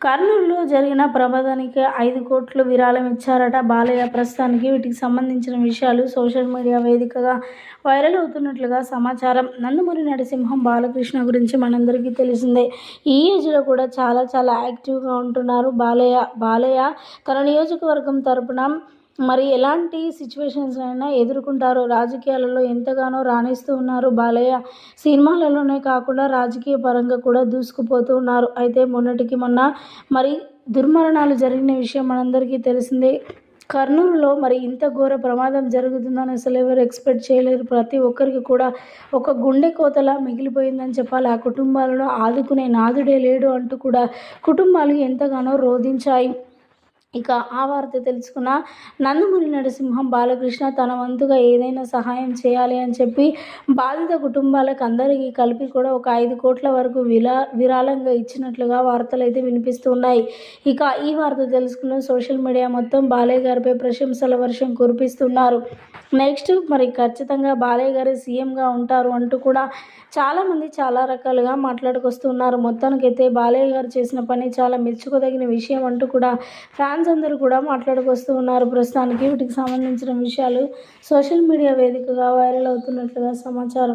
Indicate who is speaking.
Speaker 1: కర్నూలులో జరిగిన ప్రమాదానికి ఐదు కోట్లు విరాళం ఇచ్చారట బాలయ్య. ప్రస్తుతానికి వీటికి సంబంధించిన విషయాలు సోషల్ మీడియా వేదికగా వైరల్ అవుతున్నట్లుగా సమాచారం. నందమూరి నరసింహం బాలకృష్ణ గురించి మనందరికీ తెలిసిందే. ఈ ఏజ్లో కూడా చాలా చాలా యాక్టివ్గా ఉంటున్నారు బాలయ్య. బాలయ్య తన నియోజకవర్గం తరపున మరి ఎలాంటి సిచ్యువేషన్స్ అయినా ఎదుర్కొంటారు. రాజకీయాలలో ఎంతగానో రాణిస్తూ ఉన్నారు. బాలయ్య సినిమాలలోనే కాకుండా రాజకీయ పరంగా కూడా దూసుకుపోతూ ఉన్నారు. అయితే మొన్నటికి మొన్న మరి దుర్మరణాలు జరిగిన విషయం మనందరికీ తెలిసిందే. కర్నూలులో మరి ఇంత ఘోర ప్రమాదం జరుగుతుందని అసలు ఎవరు ఎక్స్పెక్ట్ చేయలేరు. ప్రతి ఒక్కరికి కూడా ఒక గుండె కోతలా మిగిలిపోయిందని చెప్పాలి. ఆ కుటుంబాలను ఆదుకునే నాదుడే లేడు అంటూ కూడా కుటుంబాలు ఎంతగానో రోధించాయి. ఇక ఆ వార్త తెలుసుకున్న నందమూరి నరసింహం బాలకృష్ణ తన వంతుగా ఏదైనా సహాయం చేయాలి అని చెప్పి బాధిత కుటుంబాలకు అందరికీ కలిపి కూడా ఒక ఐదు కోట్ల వరకు విలా విరాళంగా ఇచ్చినట్లుగా వార్తలు అయితే వినిపిస్తున్నాయి ఇక ఈ వార్త తెలుసుకున్న సోషల్ మీడియా మొత్తం బాలయ్య గారిపై ప్రశంసల వర్షం కురిపిస్తున్నారు. నెక్స్ట్ మరి ఖచ్చితంగా బాలయ్య గారు సీఎంగా ఉంటారు అంటూ కూడా చాలామంది చాలా రకాలుగా మాట్లాడుకొస్తున్నారు. మొత్తానికైతే బాలయ్య గారు చేసిన పని చాలా మెచ్చుకోదగిన విషయం అంటూ కూడా ఫ్యాన్స్ అందరూ కూడా మాట్లాడుకొస్తూ ఉన్నారు. ప్రస్తుతానికి వీటికి సంబంధించిన విషయాలు సోషల్ మీడియా వేదికగా వైరల్ అవుతున్నట్లుగా సమాచారం.